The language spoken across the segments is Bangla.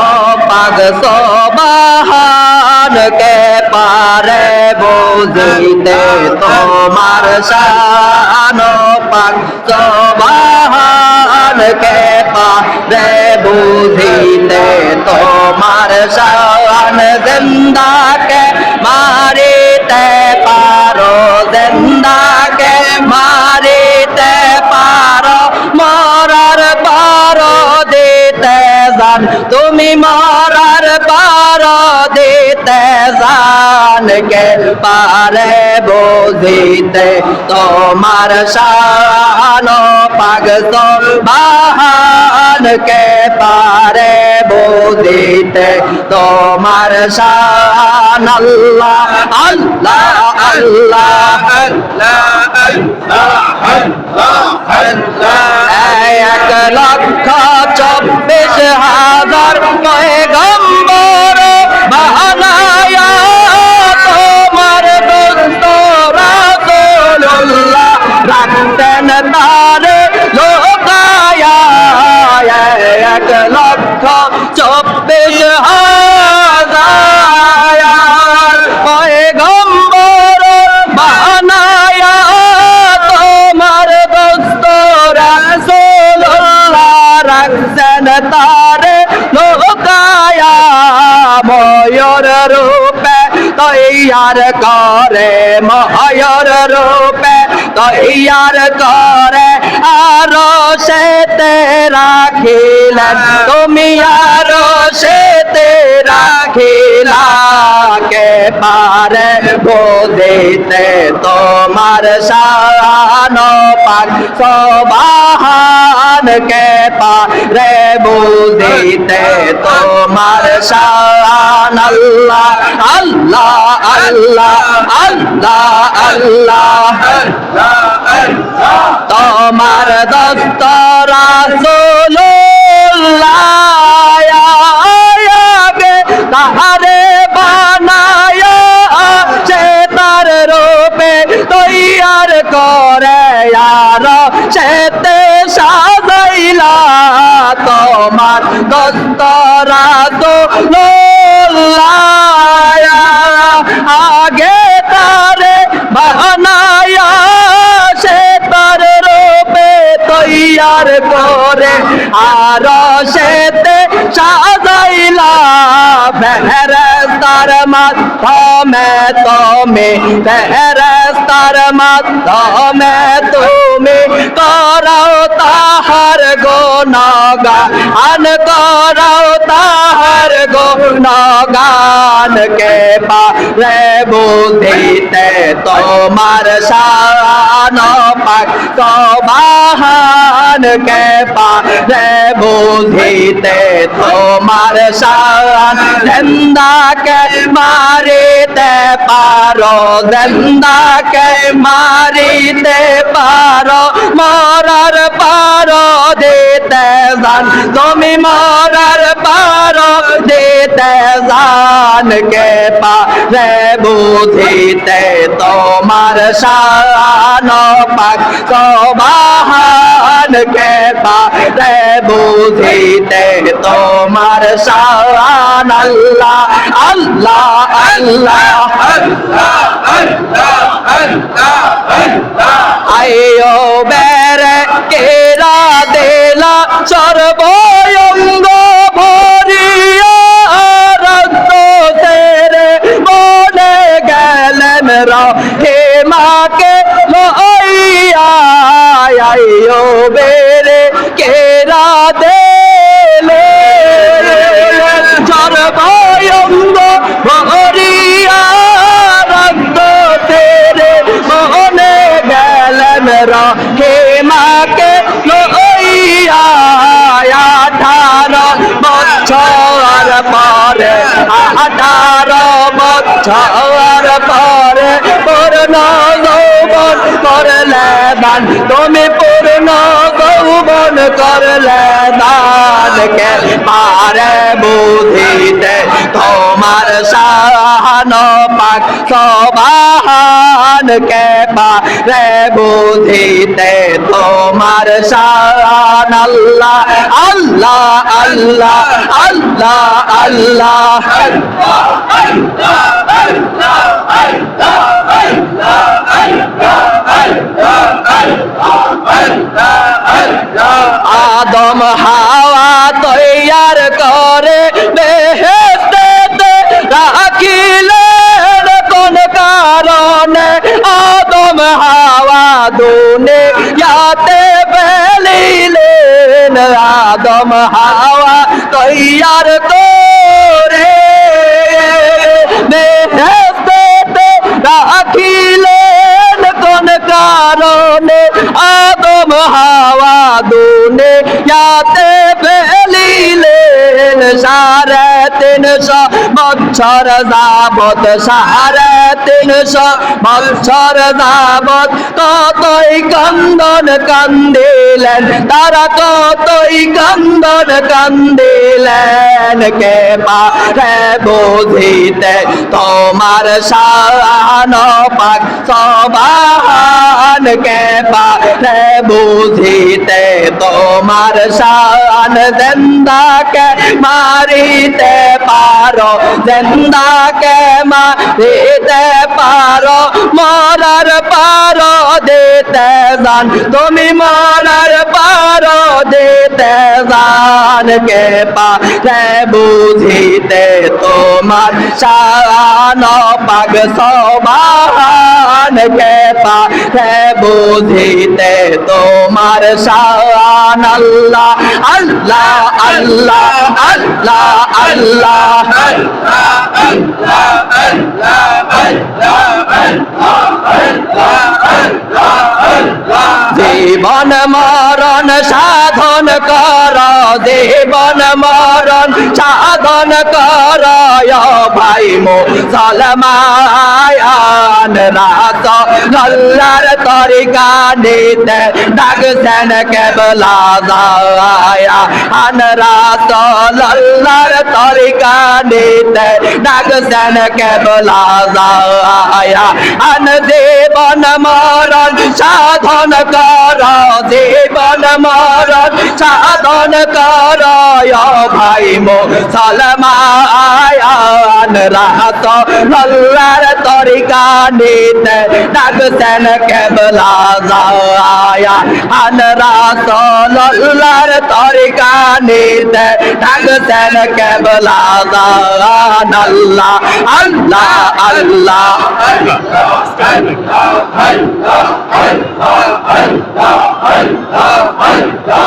ও পাগ সবাহান কে পারে বুঝিতে তোমার শান পাগ সবাহান কে পারে বুঝিতে জান, তুমি মরার পারো দিতে জান কে পারে বুঝিতে। তোমার শান পাগ বাহান কে পারে বুঝিতে। তোমার শান আল্লাহ আল্লাহ আল্লাহ। এক লক্ষ চব্বিশ চব্বিশ হাজার। পয়গম্বর বানায়া তোমার দোস্ত রাসূলুল্লাহ রাখছেন তারে লোকায়া ময়ূর রূপে তৈয়ার করে ময়ূর রূপে। তৈয়ার করে আরও সে রাখিলেন তুমি আরও সেতে রাখিলা। কে পারে বোধিতে তোমার শান পাক। সবাহান কে পারে বোধিতে তোমার শান আল্লাহ আল্লাহ আল্লাহ আল্লাহ আল্লাহ তোমার দস্তরা সোলাগে তাহারে বানায় সে তার রূপে তৈয়ার করে আর সাজাইলা তোমার দস্তরা আগে তারে বানায়া সে তার রূপে তৈয়ার করে, আর সেতে সাজাইলা ফেরেস্তার মাধ্যমে, তুমি ফেরেস্তার মাধ্যমে তুমি করো তাহার গুণগান করো তাহার গুণগান, কে পারে বুদ্ধিতে তোমার শান পাক বাহান কে পারে বুদ্ধিতে তোমার শান জিন্দাকে মারিতে পারো জিন্দাকে মারিতে পারো। মরার পার দিতে যান তুমি মরার পার দিতে জান কে পারে বুঝিতে তোমার শান পাক বাহান কে পারে বুঝিতে তোমার শান। আল্লাহ আল্লাহ আল্লাহ। আইও বেরে কেরা দেলা সর্বয়ঙ্গ ভরিয়া আইও বেরে কেরা দেলে সর্বয়ঙ্গ ভরিয়া রক্ত তেরে মনে গেলেন রে মাকে, লইয়া আঠারো বছর পরে আঠারো বছর পরে পূর্ণ যৌবন করলে দান তুমি পূর্ণ যৌবন করলে দান কে পারে বুঝিতে তোমার সাহান পাক শান কে পারে বুঝিতে তোমার শান। আল্লাহ আল্লাহ আল্লাহ আল্লাহ আল্লাহ। আদম হাওয়া হাওয়া দুনে ইয়াতে বেলিলেন আদম হাওয়া তৈয়ার করে বেহেস্তেতে রাখিলেন কোন কারণে আদম হাওয়া দুনে তিনশো বছর যাবত সাড়ে তিনশো বছর যাবত কতই কান্দন কান্দিলেন, তারা কতই কান্দন কান্দিলেন, কে পারে বুঝিতে তোমার শান পাক সবান, কে পারে বুঝিতে তোমার শান জিন্দাকে মারিতে পারো, জিন্দাকে মারিতে পারো, মরার পারো, দিতে জান। তুমি মরার পারো, দিতে জান। কে পারে বুঝিতে তোমার শান? পাক সবান কে পারে বুঝিতে তোমার শান? আল্লাহ আল্লাহ আল্লাহ আল্লাহ আল্লাহ জীবন মরণ সাধন কর জীবন মরণ সাধন কর ভাই মো সলমায়ান রাত গল্লার তরিকা নিতে ডাকছেন কেবলা যায়া আন রাত লল্লার তরিকা নিতে ডাকছেন কেবলা যায়া আন জীবন মরণ সাধন কর জীবন মরণ সাধন কর ভাই মো সলমায়ান রাত লল্লার তরিকা নিতে ডাকছেন কেবলা যায়া আন রাত লল্লার তরিকা নিতে ডাকছেন কেবলা যান আল্লাহ আল্লাহ আল্লাহ খাদা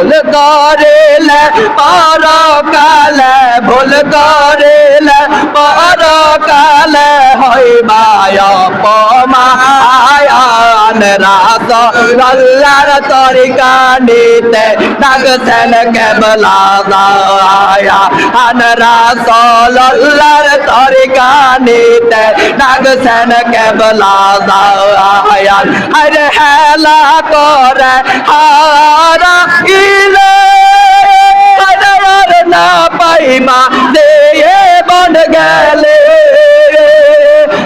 ভুল করেল পর কাল ভোল করেল পর কালে হইবায় পমায়ান রাত গল্লার তরিকা নিতে ডাকছেন কেবলা দায়া আন রাত লল্লার তরিকা নিতে ডাকছেন কেবলা দায়া হরে হেলা করে হারা ইলে হাজার না পাইমা দিয়ে বন গেলে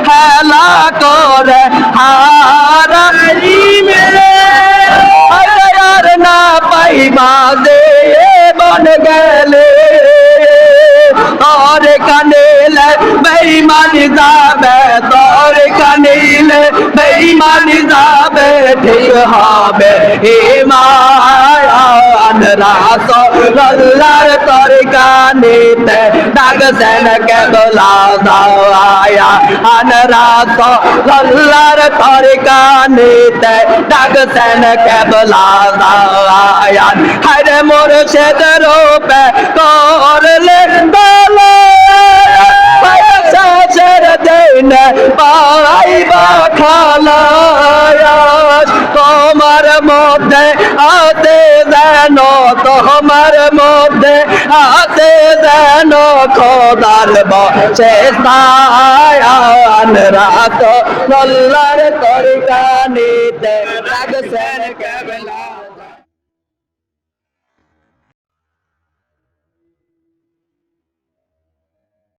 হেলা করে দিয়ে বন গেলে আর কানে বেইমানি যাবে বেইমানি যাবে ঠিক হবে। হে মায়ান রাস লল্লার তোর কানেতে ডাকছেন কেবলা দায়া আন রাস লল্লার তোর কানেতে ডাকছেন কেবলা দায়া হরে মোর সেদ রূপে করলে দলা শেষের দিন পাইবা খালায়াস তোমার মধ্যে আতে যেন, তোমার মধ্যে হাতে যেন খোদার বসে সায়ান রাখো আল্লাহর তরকানিতে রাখছেন কেবলা।